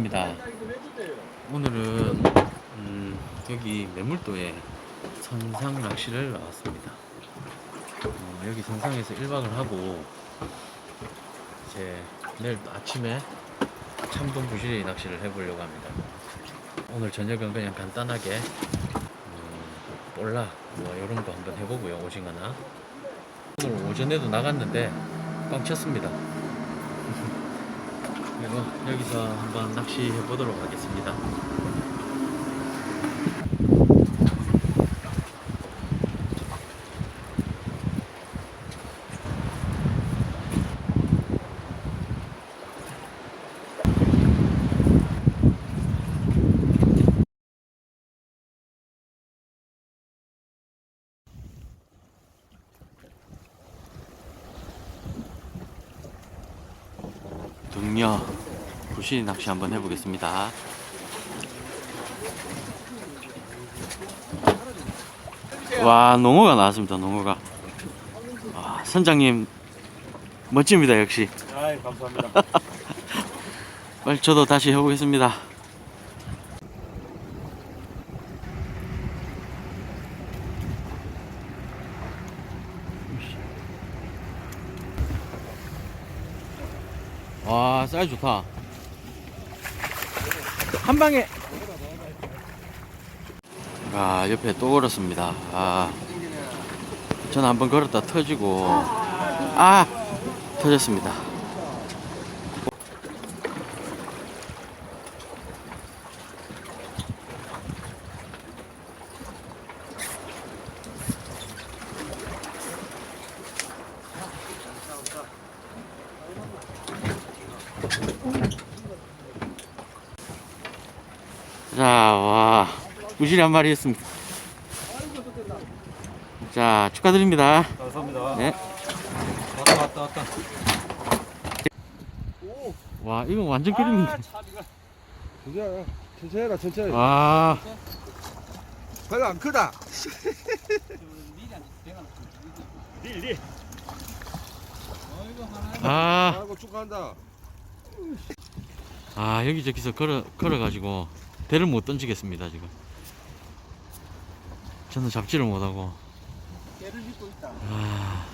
출발입니다. 오늘은 음, 여기 매물도에 선상 낚시를 나왔습니다. 어, 여기 선상에서 1박을 하고 이제 내일 아침에 참동 부시리 낚시를 해보려고 합니다. 오늘 저녁은 그냥 간단하게 음, 볼락 뭐 이런 거 한번 해보고요 오징어나 오늘 오전에도 나갔는데 꽝 쳤습니다. 그리고 여기서 한번 낚시해 보도록 하겠습니다. 등려 부시 낚시 한번 해보겠습니다. 와 농어가 나왔습니다. 농어가 와, 선장님 멋집니다 역시. 아이 감사합니다. 빨리 저도 다시 해보겠습니다. 와, 사이즈 좋다. 한 방에. 아, 옆에 또 걸었습니다. 아, 저는 한번 걸었다 터지고, 아, 터졌습니다. 자, 와, 우실이 한 마리 했습니다. 자, 축하드립니다. 감사합니다. 네. 왔다 왔다 왔다. 와, 이건 완전 그림인데. 괜찮아. 천천히 해라, 천천히. 와, 별로 안 크다. 리 아, 아이고, 쭉 간다. 아, 여기저기서 걸어, 걸어가지고, 배를 못 던지겠습니다, 지금. 저는 잡지를 못하고. 깨를 싣고 있다. 아,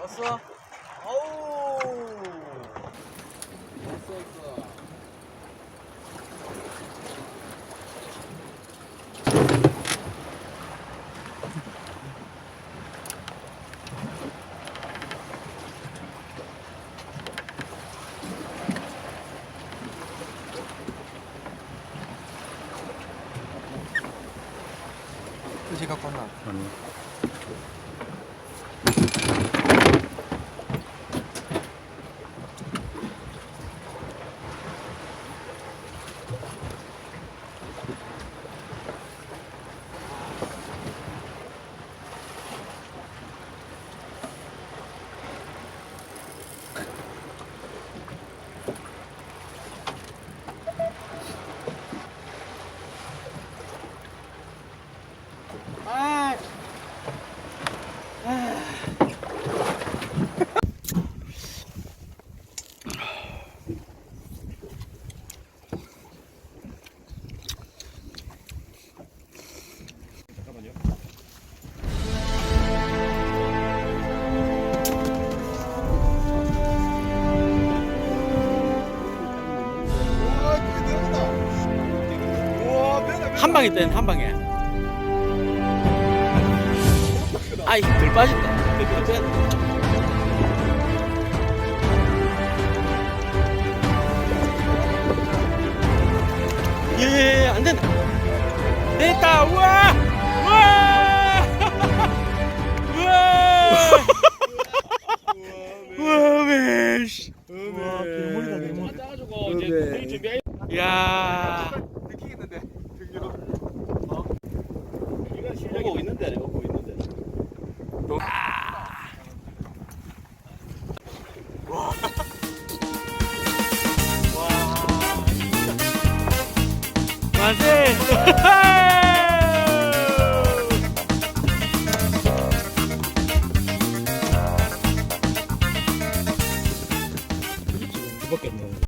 왔어? 어우. 왔어, 왔어. 그치 갖고 왔나? 아니. 잠깐만요. 한 방에 땐한 방에. 아이, 덜 빠진다. 예, 예, 예, 안 된다. 됐다, 우와! 우와! 우와! 우와, 왜, 씨. 우와, 괴물이다, 괴물. 짜가지고 이제 회의 준비해. 야